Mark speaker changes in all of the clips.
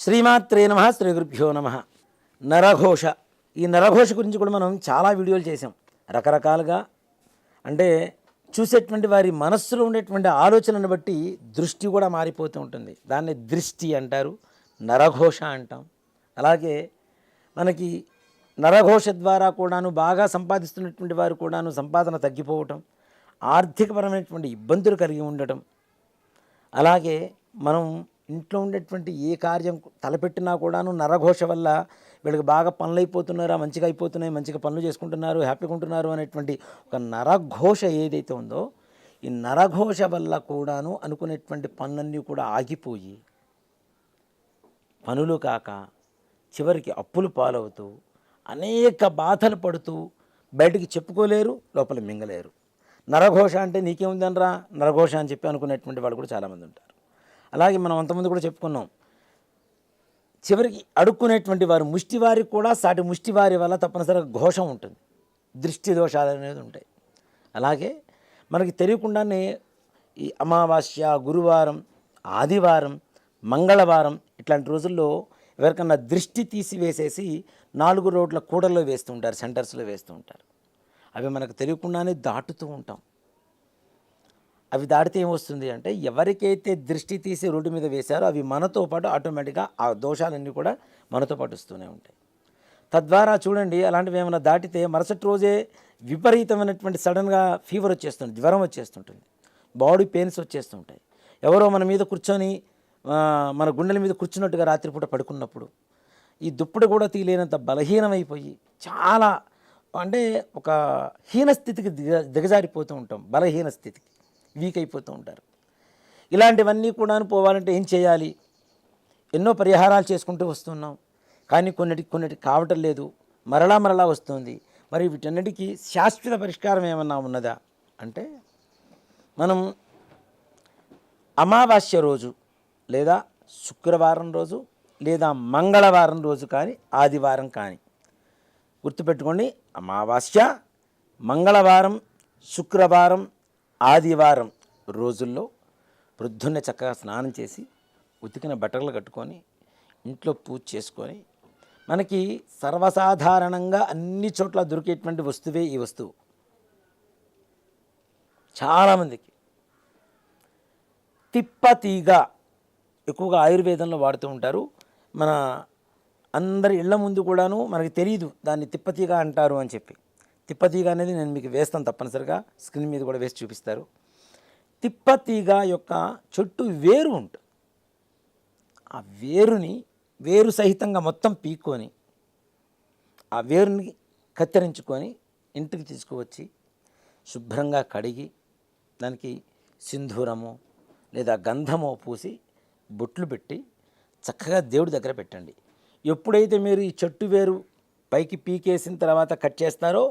Speaker 1: శ్రీమాత్రే నమ శ్రీ గురుభ్యో నమ. నరఘోష. ఈ నరఘోష గురించి కూడా మనం చాలా వీడియోలు చేసాం రకరకాలుగా. అంటే చూసేటువంటి వారి మనస్సులో ఉండేటువంటి ఆలోచనను బట్టి దృష్టి కూడా మారిపోతూ ఉంటుంది. దాన్ని దృష్టి అంటారు. నరఘోష అంటాం. అలాగే మనకి నరఘోష ద్వారా కూడాను బాగా సంపాదిస్తున్నటువంటి వారు కూడాను సంపాదన తగ్గిపోవటం ఆర్థికపరమైనటువంటి ఇబ్బందులు కలిగి ఉండటం. అలాగే మనం ఇంట్లో ఉండేటువంటి ఏ కార్యం తలపెట్టినా కూడాను నరఘోష వల్ల వీళ్ళకి బాగా పనులు అయిపోతున్నారా మంచిగా అయిపోతున్నాయి మంచిగా పనులు చేసుకుంటున్నారు హ్యాపీగా ఉంటున్నారు అనేటువంటి ఒక నరఘోష ఏదైతే ఉందో ఈ నరఘోష వల్ల కూడాను అనుకునేటువంటి పనులన్నీ కూడా ఆగిపోయి పనులు కాక చివరికి అప్పులు పాలవుతూ అనేక బాధలు పడుతూ బయటికి చెప్పుకోలేరు లోపల మింగలేరు. నరఘోష అంటే నీకేముందనరా? నరఘోష అని చెప్పి అనుకునేటువంటి వాళ్ళు కూడా చాలామంది ఉంటారు. అలాగే మనం అంతమంది కూడా చెప్పుకున్నాం. చివరికి అడుక్కునేటువంటి వారు ముష్టివారికి కూడా సాటి ముష్టివారి వల్ల తప్పనిసరిగా ఘోషం ఉంటుంది. దృష్టి దోషాలు అనేది ఉంటాయి. అలాగే మనకి తెలియకుండానే ఈ అమావాస్య గురువారం ఆదివారం మంగళవారం ఇట్లాంటి రోజుల్లో ఎవరికన్నా దృష్టి తీసివేసేసి నాలుగు రోడ్ల కూడల్లో వేస్తూ ఉంటారు సెంటర్స్లో వేస్తూ ఉంటారు. అవి మనకు తెలియకుండానే దాటుతూ ఉంటాం. అవి దాటితే ఏమొస్తుంది అంటే ఎవరికైతే దృష్టి తీసి రోడ్డు మీద వేశారో అవి మనతో పాటు ఆటోమేటిక్గా ఆ దోషాలన్నీ కూడా మనతో పాటు వస్తూనే ఉంటాయి. తద్వారా చూడండి అలాంటివి ఏమైనా దాటితే మరుసటి రోజే విపరీతమైనటువంటి సడన్గా ఫీవర్ వచ్చేస్తుంది జ్వరం వచ్చేస్తుంటుంది బాడీ పెయిన్స్ వచ్చేస్తుంటాయి. ఎవరో మన మీద కూర్చొని మన గుండెల మీద కూర్చున్నట్టుగా రాత్రిపూట పడుకున్నప్పుడు ఈ దుప్పటి కూడా తీయలేనంత బలహీనమైపోయి చాలా అంటే ఒక హీన స్థితికి దిగ దిగజారిపోతూ ఉంటాం బలహీన స్థితికి. వీక్ అయిపోతూ ఉంటారు. ఇలాంటివన్నీ కూడా పోవాలంటే ఏం చేయాలి? ఎన్నో పరిహారాలు చేసుకుంటూ వస్తున్నాం. కానీ కొన్నిటి కొన్నిటికి కావటం లేదు. మరలా మరలా వస్తుంది. మరి వీటన్నిటికీ శాశ్వత పరిష్కారం ఏమన్నా ఉన్నదా? అంటే మనం అమావాస్య రోజు లేదా శుక్రవారం రోజు లేదా మంగళవారం రోజు కానీ ఆదివారం కానీ గుర్తుపెట్టుకోండి. అమావాస్య మంగళవారం శుక్రవారం ఆదివారం రోజుల్లో ప్రొద్దున్నే చక్కగా స్నానం చేసి ఉతికిన బట్టలు కట్టుకొని ఇంట్లో పూజ చేసుకొని మనకి సర్వసాధారణంగా అన్ని చోట్ల దొరికేటువంటి వస్తువే ఈ వస్తువు. చాలామందికి. తిప్పతీగ ఎక్కువగా ఆయుర్వేదంలో వాడుతూ ఉంటారు. మన అందరి ఇళ్ళ ముందు కూడాను మనకి తెలియదు దాన్ని తిప్పతీగ అంటారు అని చెప్పి. తిప్పతీగ అనేది నేను మీకు వేస్తాను తప్పనిసరిగా. స్క్రీన్ మీద కూడా వేసి చూపిస్తారు. తిప్పతీగ యొక్క చెట్టు వేరు ఉంటుంది ఆ వేరుని వేరు సహితంగా మొత్తం పీక్కొని ఆ వేరుని కత్తిరించుకొని ఇంటికి తీసుకువచ్చి శుభ్రంగా కడిగి దానికి సింధూరము లేదా గంధము పూసి బొట్లు పెట్టి చక్కగా దేవుడి దగ్గర పెట్టండి. ఎప్పుడైతే మీరు ఈ చెట్టు వేరు పైకి పీకేసిన తర్వాత కట్ చేస్తారో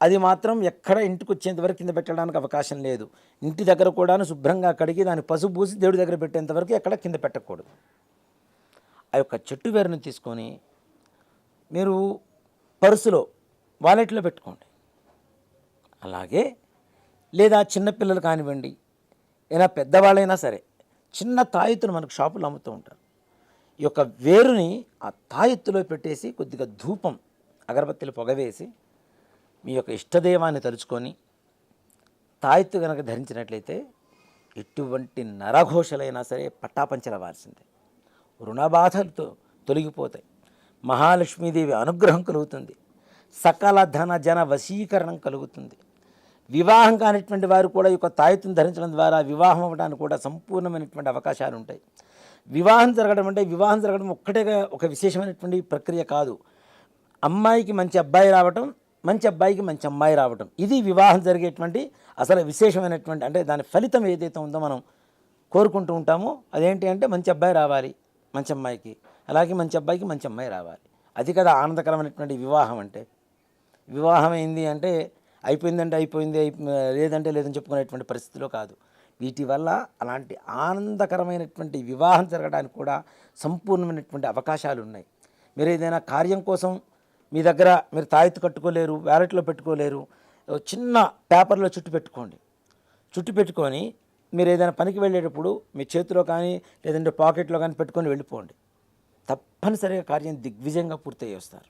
Speaker 1: అది మాత్రం ఎక్కడ ఇంటికి వచ్చేంత వరకు కింద పెట్టడానికి అవకాశం లేదు. ఇంటి దగ్గర కూడాను శుభ్రంగా కడిగి దాన్ని పసుపు పూసి దేవుడి దగ్గర పెట్టేంత వరకు ఎక్కడ కింద పెట్టకూడదు. ఆ యొక్క చెట్టు వేరుని తీసుకొని మీరు పర్సులో వాలెట్లో పెట్టుకోండి. అలాగే లేదా చిన్నపిల్లలు కానివ్వండి అయినా పెద్దవాళ్ళైనా సరే చిన్న తాయెత్తును మనకు షాపులో అమ్ముతూ ఉంటారు. ఈ యొక్క వేరుని ఆ తాయెత్తులో పెట్టేసి కొద్దిగా ధూపం అగరబత్తిలు పొగవేసి మీ యొక్క ఇష్టదైవాన్ని తలుచుకొని తాయెత్తు కనుక ధరించినట్లయితే ఎటువంటి నరఘోషలైనా సరే పట్టాపంచలవాల్సిందే రుణబాధలతో తొలగిపోతాయి. మహాలక్ష్మీదేవి అనుగ్రహం కలుగుతుంది. సకల ధన జన వశీకరణం కలుగుతుంది. వివాహం కానిటువంటి వారు కూడా ఈ యొక్క తాయెత్తును ధరించడం ద్వారా వివాహం అవ్వడానికి కూడా సంపూర్ణమైనటువంటి అవకాశాలు ఉంటాయి. వివాహం జరగడం అంటే వివాహం జరగడం ఒక్కటే ఒక విశేషమైనటువంటి ప్రక్రియ కాదు. అమ్మాయికి మంచి అబ్బాయి రావటం మంచి అబ్బాయికి మంచి అమ్మాయి రావటం. ఇది వివాహం జరిగేటువంటి అసలు విశేషమైనటువంటి అంటే దాని ఫలితం ఏదైతే ఉందో మనం కోరుకుంటూ ఉంటామో అదేంటి అంటే మంచి అబ్బాయి రావాలి మంచి అమ్మాయికి. అలాగే మంచి అబ్బాయికి మంచి అమ్మాయి రావాలి. అది కదా ఆనందకరమైనటువంటి వివాహం అంటే. వివాహం అయింది అంటే అయిపోయిందంటే అయిపోయింది అయిపో- లేదంటే లేదని చెప్పుకునేటువంటి పరిస్థితిలో కాదు. వీటి వల్ల అలాంటి ఆనందకరమైనటువంటి వివాహం జరగడానికి కూడా సంపూర్ణమైనటువంటి అవకాశాలు ఉన్నాయి మీరు ఏదైనా కార్యం కోసం మీ దగ్గర మీరు తాయెత్తు కట్టుకోలేరు వ్యాలెట్లో పెట్టుకోలేరు. చిన్న పేపర్లో చుట్టు పెట్టుకోండి. చుట్టు పెట్టుకొని మీరు ఏదైనా పనికి వెళ్ళేటప్పుడు మీ చేతిలో కానీ లేదంటే పాకెట్లో కానీ పెట్టుకొని వెళ్ళిపోండి. తప్పనిసరిగా కార్యం దిగ్విజయంగా పూర్తయి వస్తారు.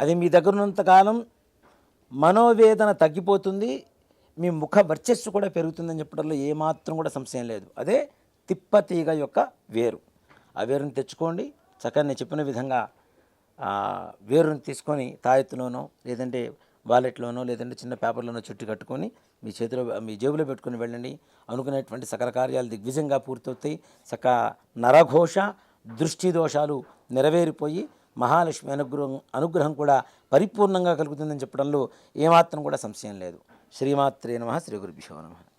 Speaker 1: అది మీ దగ్గర ఉన్నంతకాలం మనోవేదన తగ్గిపోతుంది మీ ముఖ వర్చస్సు కూడా పెరుగుతుందని చెప్పడంలో ఏమాత్రం కూడా సంశయం లేదు. అదే తిప్పతీగ యొక్క వేరు. ఆ వేరుని తెచ్చుకోండి. చక్కగా నేను చెప్పిన విధంగా వేరుని తీసుకొని తాయెత్తులోనో లేదంటే వాలెట్లోనో లేదంటే చిన్న పేపర్లోనో చుట్టి కట్టుకొని మీ చేతిలో మీ జేబులో పెట్టుకొని వెళ్ళండి. అనుకునేటువంటి సకల కార్యాలు దిగ్విజయంగా పూర్తవుతాయి. సక నరఘోష దృష్టి దోషాలు నెరవేరిపోయి మహాలక్ష్మి అనుగ్రహం అనుగ్రహం కూడా పరిపూర్ణంగా కలుగుతుందని చెప్పడంలో ఏమాత్రం కూడా సంశయం లేదు. శ్రీమాత్రే నమ శ్రీ గురుభ్యో నమ.